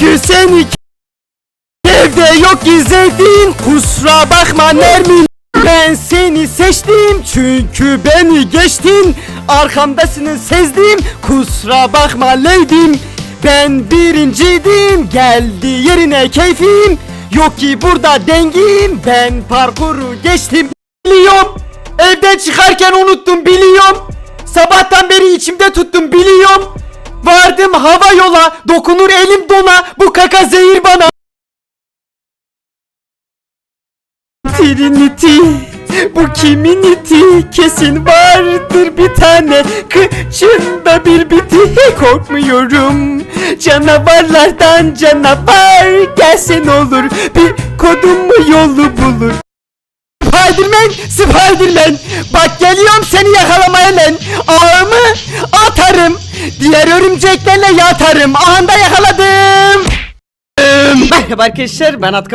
Çünkü seni evde yok gizledin Kusura bakma Nermin. Ben seni seçtim çünkü beni geçtin. Arkamdasını sezdim. Kusura bakma leydim. Ben birinciydim geldi yerine keyfim. Yok ki burada dengim. Ben parkuru geçtim. Biliyorum. Evden çıkarken unuttum biliyorum. Sabahtan beri içimde tuttum biliyorum. Vardım hava yola dokunur elim dona bu kaka zehir bana. Trinity bu kimin iti? Kesin vardır bir tane kıçında bir biti. Korkmuyorum. Canavarlardan canavar gelsin olur. Bir kodum mu yolu bulur. Spiderman, Spiderman Bak geliyorum seni yakalamaya lan. Ağımı atarım Diğer örümceklerle yatarım. Anda yakaladım Merhaba arkadaşlar ben Atkı